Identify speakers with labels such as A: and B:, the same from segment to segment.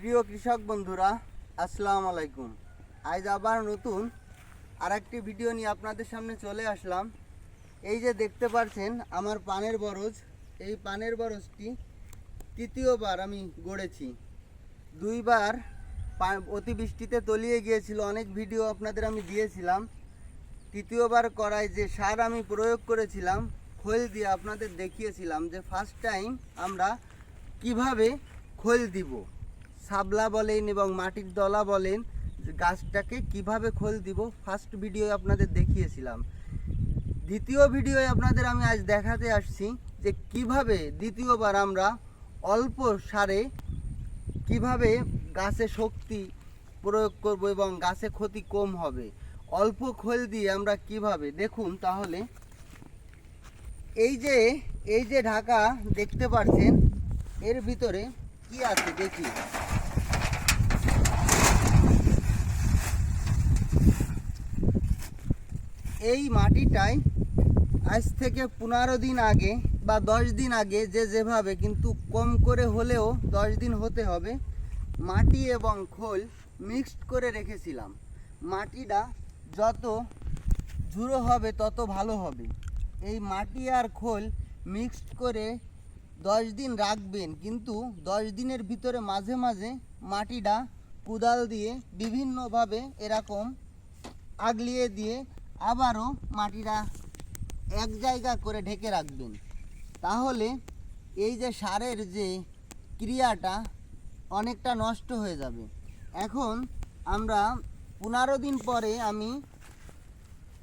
A: প্রিয় কৃষক বন্ধুরা, আসসালামু আলাইকুম। আজ আবার নতুন আর একটি ভিডিও নিয়ে আপনাদের সামনে চলে আসলাম। এই যে দেখতে পাচ্ছেন আমার পানের বরজ। এই পানের বরজটি তৃতীয়বার আমি গড়েছি। দুইবার অতিবৃষ্টিতে তলিয়ে গিয়েছিল, অনেক ভিডিও আপনাদের আমি দিয়েছিলাম। তৃতীয়বার করায় যে সার আমি প্রয়োগ করেছিলাম, খোল দিয়ে আপনাদের দেখিয়েছিলাম যে ফার্স্ট টাইম আমরা কীভাবে খোল দিব। সাবলা বলেন এবং মাটির দলা বলেন গাছটাকে কীভাবে খোল দিব ফার্স্ট ভিডিও আপনাদের দেখিয়েছিলাম। দ্বিতীয় ভিডিওয়ে আপনাদের আমি আজ দেখাতে আসছি যে কীভাবে দ্বিতীয়বার আমরা অল্প সারে কীভাবে গাছে শক্তি প্রয়োগ করব এবং গাছে ক্ষতি কম হবে। অল্প খোল দিয়ে আমরা কীভাবে, দেখুন তাহলে। এই যে এই যে ঢাকা দেখতে পাচ্ছেন এর ভিতরে কি আছে দেখি। এই মাটিটাই আজ থেকে পনেরো দিন আগে বা দশ দিন আগে যে যেভাবে কিন্তু কম করে হলেও দশ দিন হতে হবে, মাটি এবং খোল মিক্সড করে রেখেছিলাম। মাটিটা যত ঝুড়ো হবে তত ভালো হবে। এই মাটি আর খোল মিক্সড করে দশ দিন রাখবেন, কিন্তু দশ দিনের ভিতরে মাঝে মাঝে মাটিটা কুদাল দিয়ে বিভিন্নভাবে এরকম আগলিয়ে দিয়ে আবারও মাটিটা এক জায়গা করে ঢেকে রাখবেন। তাহলে এই যে সারের যে ক্রিয়াটা অনেকটা নষ্ট হয়ে যাবে। এখন আমরা পনেরো দিন পরে আমি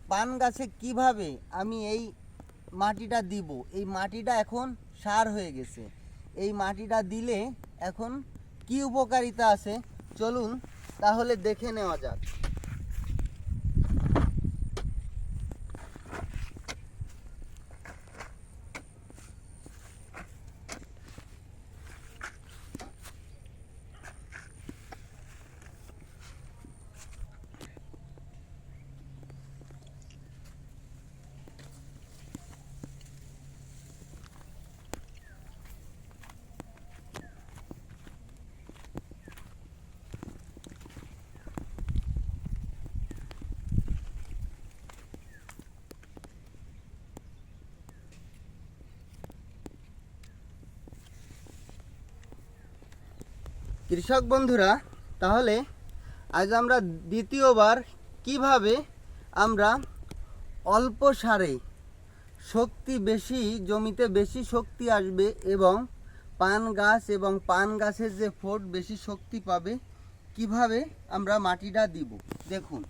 A: পান গাছে কীভাবে আমি এই মাটিটা দিব? এই মাটিটা এখন সার হয়ে গেছে। এই মাটিটা দিলে এখন কি উপকারিতা আছে? চলুন তাহলে দেখে নেওয়া যাক। কৃষক বন্ধুরা, তাহলে আজ আমরা দ্বিতীয়বার কীভাবে আমরা অল্প সারে শক্তি বেশি, জমিতে বেশি শক্তি আসবে এবং পান গাছ এবং পান গাছের যে ফোট বেশি শক্তি পাবে, কীভাবে আমরা মাটিটা দিব? দেখুন।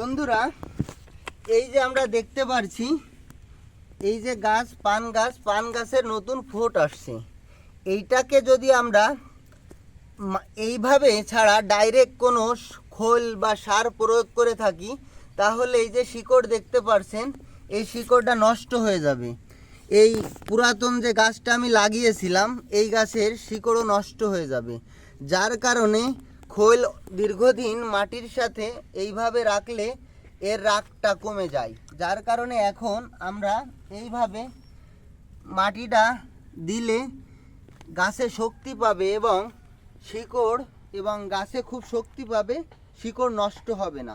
A: বন্ধুরা, এই যে আমরা দেখতে পারছি, এই যে গাছ, পান গাছ, পান গাছের নতুন ফোট আসছে। এইটাকে যদি আমরা এইভাবে ছাড়া ডাইরেক্ট কোনো খোল বা সার প্রয়োগ করে থাকি, তাহলে এই যে শিকড় দেখতে পারছেন, এই শিকড়টা নষ্ট হয়ে যাবে। এই পুরাতন যে গাছটা আমি লাগিয়েছিলাম, এই গাছের শিকড়ও নষ্ট হয়ে যাবে। যার কারণে খোল দীর্ঘদিন মাটির সাথে এইভাবে রাখলে এর রাগটা কমে যায়। যার কারণে এখন আমরা এইভাবে মাটিটা দিলে গাছে শক্তি পাবে এবং শিকড় এবং গাছে খুব শক্তি পাবে, শিকড় নষ্ট হবে না।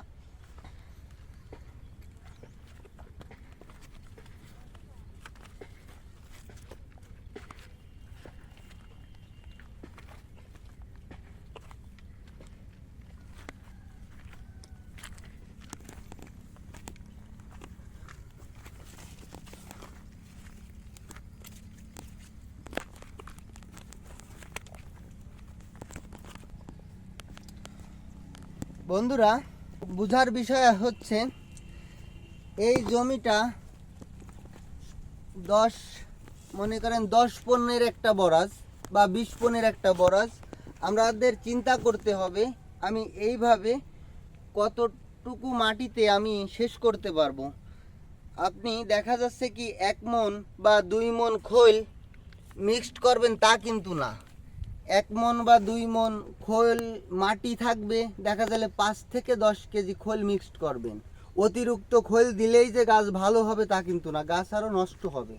A: বন্ধুরা, বোঝার বিষয় হচ্ছে এই জমিটা দশ, মনে করেন দশ পণ্যের একটা বরাজ বা বিশ পণ্যের একটা বরাজ। আমাদের চিন্তা করতে হবে আমি এইভাবে কতটুকু মাটিতে আমি শেষ করতে পারব। আপনি দেখা যাচ্ছে কি এক মন বা দুই মন খৈল মিক্সড করবেন তা কিন্তু না। এক মন বা দুই মন খোল মাটি থাকবে, দেখা গেলে পাঁচ থেকে দশ কেজি খোল মিক্সড করবেন। অতিরিক্ত খোল দিলেই যে গাছ ভালো হবে তা কিন্তু না, গাছ আরও নষ্ট হবে।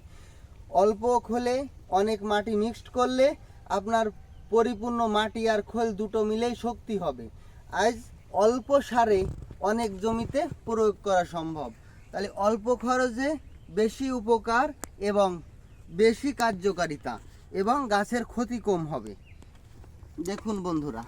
A: অল্প খোলে অনেক মাটি মিক্সড করলে আপনার পরিপূর্ণ মাটি আর খোল দুটো মিলেই শক্তি হবে। আজ অল্প সারে অনেক জমিতে প্রয়োগ করা সম্ভব। তাহলে অল্প খরচে বেশি উপকার এবং বেশি কার্যকারিতা এবং গাছের ক্ষতি কম হবে। দেখুন বন্ধুরা।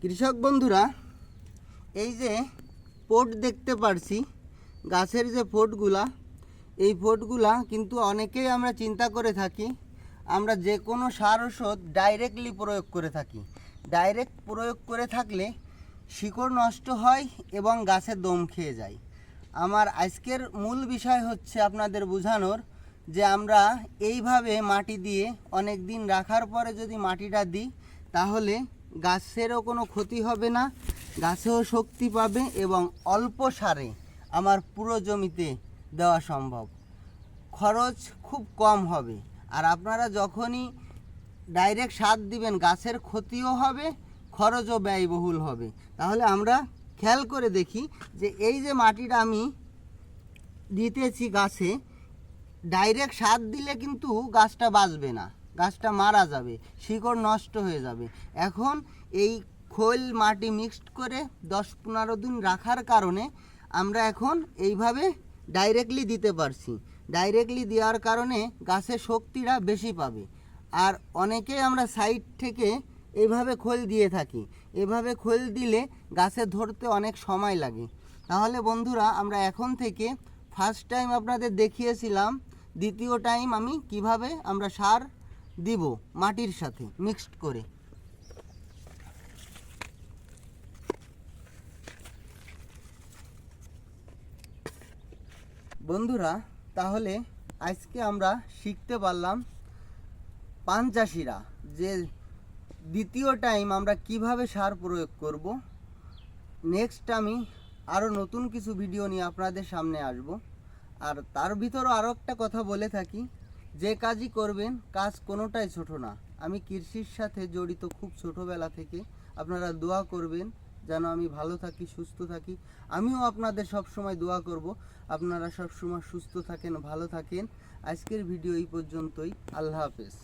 A: কৃষক বন্ধুরা এই যে পোট দেখতে পারছি গাছের যে পোটগুলা এই পোটগুলা কিন্তু অনেকেই আমরা চিন্তা করে থাকি। আমরা যে কোনো সার ওষুধ ডাইরেক্টলি প্রয়োগ করে থাকি। ডাইরেক্ট প্রয়োগ করে থাকলে শিকড় নষ্ট হয় এবং গাছে দম খেয়ে যায়। আমার আজকের মূল বিষয় হচ্ছে আপনাদের বোঝানোর যে আমরা এইভাবে মাটি দিয়ে অনেক দিন রাখার পরে যদি মাটিটা দিই, তাহলে গাছেরও কোনো ক্ষতি হবে না, গাছেও শক্তি পাবে এবং অল্প সারে আমার পুরো জমিতে দেওয়া সম্ভব। খরচ খুব কম হবে। আর আপনারা যখনই ডাইরেক্ট সার দিবেন, গাছের ক্ষতিও হবে, খরচও ব্যয়বহুল হবে। তাহলে আমরা খেয়াল করে দেখি যে এই যে মাটিটা আমি দিতেছি গাছে ডাইরেক্ট সার দিলে কিন্তু গাছটা বাঁচবে না, গাছটা মারা যাবে, শিকড় নষ্ট হয়ে যাবে। এখন এই খোল মাটি মিক্সড করে দশ পনেরো দিন রাখার কারণে আমরা এখন এইভাবে ডাইরেক্টলি দিতে পারছি। ডাইরেক্টলি দেওয়ার কারণে গাছের শক্তিটা বেশি পাবে। আর অনেকেই আমরা সাইড থেকে এভাবে খোল দিয়ে থাকি। এভাবে খোল দিলে গাছে ধরতে অনেক সময় লাগে। তাহলে বন্ধুরা, আমরা এখন থেকে ফার্স্ট টাইম আপনাদের দেখিয়েছিলাম, দ্বিতীয় টাইম আমি কীভাবে আমরা সার দিব মাটির সাথে মিক্সড করে। বন্ধুরা, তাহলে আজকে আমরা শিখতে পারলাম পান চাষিরা যে দ্বিতীয় টাইম আমরা কীভাবে সার প্রয়োগ করব। নেক্সট আমি আরও নতুন কিছু ভিডিও নিয়ে আপনাদের সামনে আসব। আর তার ভিতরও আরও একটা কথা বলে থাকি, যে কাজই করবেন, কাজ কোনোটাই ছোট না। আমি কৃষির সাথে জড়িত খুব ছোটোবেলা থেকে, আপনারা দোয়া করবেন যেন আমি ভালো থাকি, সুস্থ থাকি। আমিও আপনাদের সব সময় দোয়া করব। আপনারা সব সময় সুস্থ থাকেন, ভালো থাকেন। আজকের ভিডিও এই পর্যন্তই। আল্লাহ হাফেজ।